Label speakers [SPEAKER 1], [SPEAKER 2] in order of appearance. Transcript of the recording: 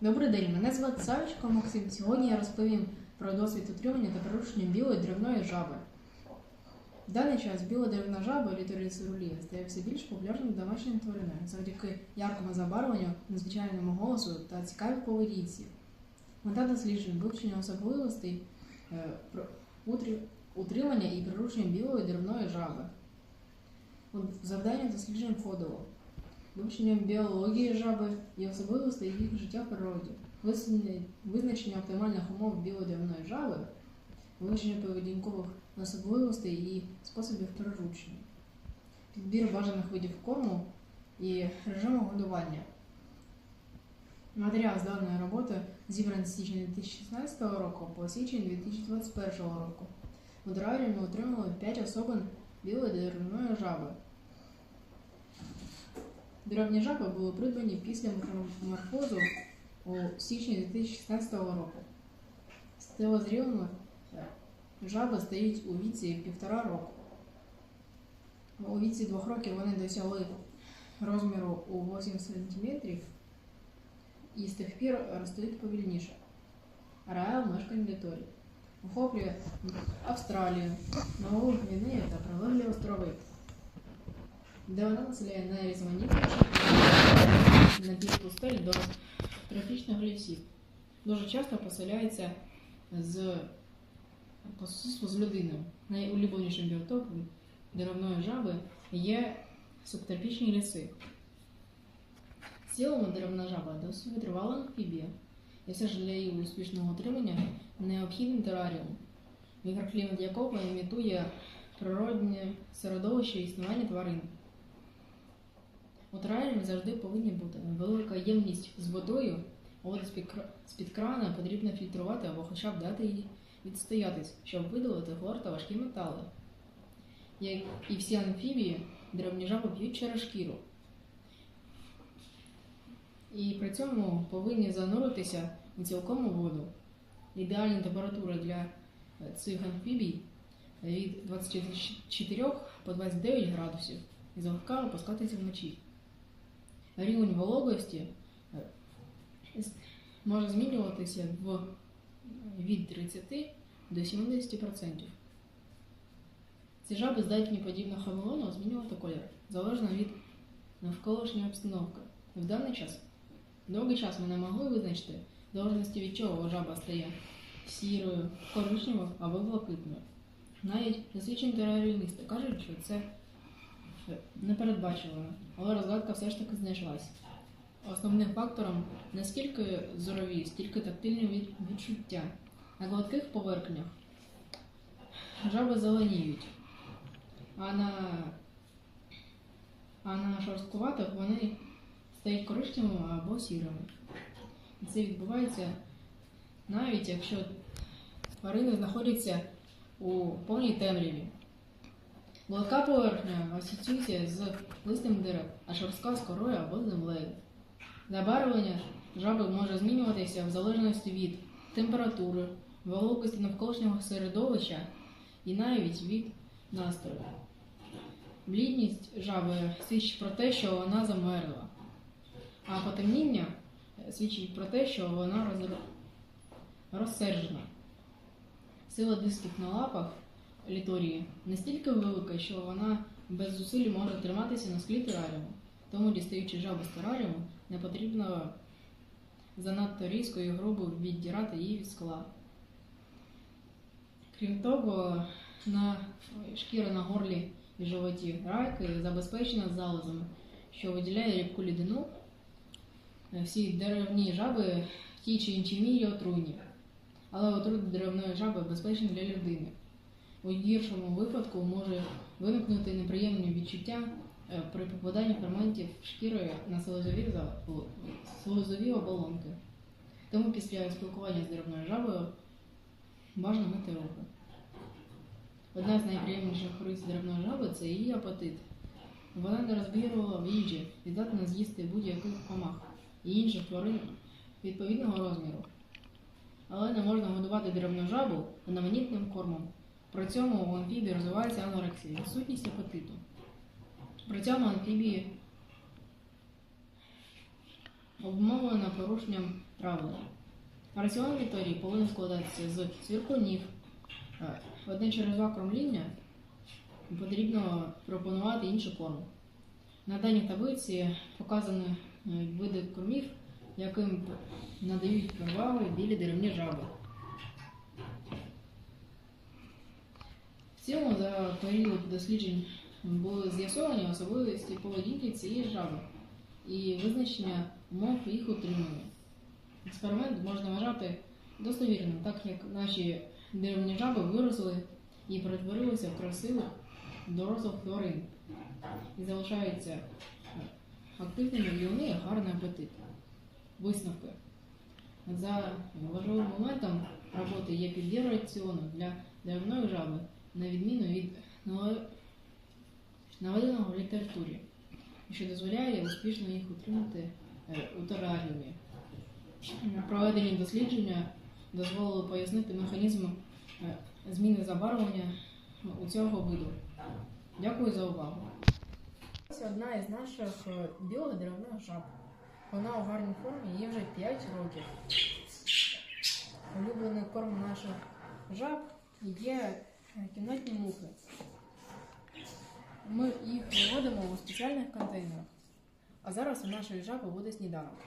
[SPEAKER 1] Добрий день, мене звати Савичко Максим. Сьогодні я розповім про досвід утримання та приручення білої деревної жаби. В даний час біла деревна жаба літоріс рулія стає все більш популярною домашньою твариною завдяки яркому забарвленню, незвичайному голосу та цікавій поведінці. Мета досліджень вивчення особливостей е, утримання і приручення білої деревної жаби. Завдання досліджень входило вивчення біології жаби і особливостей їх життя в природі, визначення оптимальних умов білодеревної жаби, вивчення поведінкових особливостей і способів приручення, підбір бажаних видів корму і режиму годування. Матеріал з даної роботи зібраний з січня 2016 року по січень 2021 року. У тераріумі отримали 5 особин білої деревної жаби. Деревні жаби були придбані після метаморфозу у січні 2016 року. Стелозрілими е, жаби стають у віці півтора року. У віці двох років вони досягли розміру у 8 см і з тих пір ростуть повільніше. Ареал мешкань літорій. Охоплює Австралію, Нову Гвінею та прилеглі острови населяє найрізноманітніші напівпустель до тропічних лісів. Дуже часто поселяється з по сусідству з людиною. Найулюбленішим біотопом деревної жаби є субтропічні ліси. В цілому деревна жаба досить витривала амфібія, і все ж для її успішного утримання необхідний тераріум, мікроклімат якого імітує природне середовище існування тварин. У тераріумі завжди повинні бути велика ємність з водою, а воду з-під крана потрібно фільтрувати або хоча б дати їй відстоятись, щоб видалити хлор та важкі метали. Як і всі амфібії, древні жаби п'ють через шкіру. І при цьому повинні зануритися у цілком воду. Ідеальна температура для цих амфібій від 24 по 29 градусів і злегка опускатися вночі. Рівень вологості е, може змінюватися в, від 30 до 70%. Ці жаби здатні подібно хамелеону змінювати колір, залежно від навколишньої обстановки. В даний час, довгий час ми не могли визначити, в залежності від чого жаба стає сірою, коричневою або блакитною. Навіть досвідчені тераріоністи кажуть, що це непередбачувано, але розгадка все ж таки знайшлась. Основним фактором не скільки зорові, стільки тактильні відчуття. На гладких поверхнях жаби зеленіють, а на, а на шорсткуватих вони стають коричневими або сірими. І це відбувається навіть якщо тварини знаходяться у повній темряві. Гладка поверхня асоціюється з листям дерев, а шорстка з корою або землею. Забарвлення жаби може змінюватися в залежності від температури, вологості навколишнього середовища і навіть від настрою. Блідність жаби свідчить про те, що вона замерзла, а потемніння свідчить про те, що вона роз... розсержена. Сила дисків на лапах літорії настільки велика, що вона без зусиль може триматися на склі тераріуму. Тому, дістаючи жабу з тераріуму, не потрібно занадто різко і грубо віддірати її від скла. Крім того, на шкіра на горлі і животі райки забезпечена залозами, що виділяє рідку рідину. Всі деревні жаби в тій чи іншій мірі отруйні. Але отрута деревної жаби безпечна для людини. У гіршому випадку може виникнути неприємні відчуття е, при попаданні ферментів шкірою на слизові оболонки. Тому після спілкування з деревною жабою бажано мити руки. Одна з найприємніших рис деревної жаби це її апетит. Вона не розбірувала в їжі здатна з'їсти будь-яких комах і інших тварин відповідного розміру. Але не можна годувати деревну жабу одноманітним кормом. При цьому у амфібії розвивається анорексія, відсутність апетиту. При цьому амфібії обумовлена порушенням правил. Раціон Вікторії повинен складатися з цвіркунів. Е, Одне через два кормління потрібно пропонувати інший корм. На даній таблиці показані е, види кормів, яким надають перевагу білі деревні жаби. В цілому за період досліджень були з'ясовані особливості поведінки цієї жаби і визначення умов їх утримання. Експеримент можна вважати достовірним, так як наші деревні жаби виросли і перетворилися в красивих дорослих тварин і залишаються активними і у неї гарний апетит. Висновки. За важливим моментом роботи є підбір раціону для деревної жаби, на відміну від наведеного в літературі, що дозволяє успішно їх утримати е, у тераріумі. Проведені дослідження дозволили пояснити механізм е, зміни забарвлення у цього виду. Дякую за увагу. Ось одна із наших е, білих деревних жаб. Вона у гарній формі, їй вже 5 років. Улюблений корм наших жаб є кімнатні мухи. Ми їх виводимо у спеціальних контейнерах. А зараз у нашої жаби буде сніданок.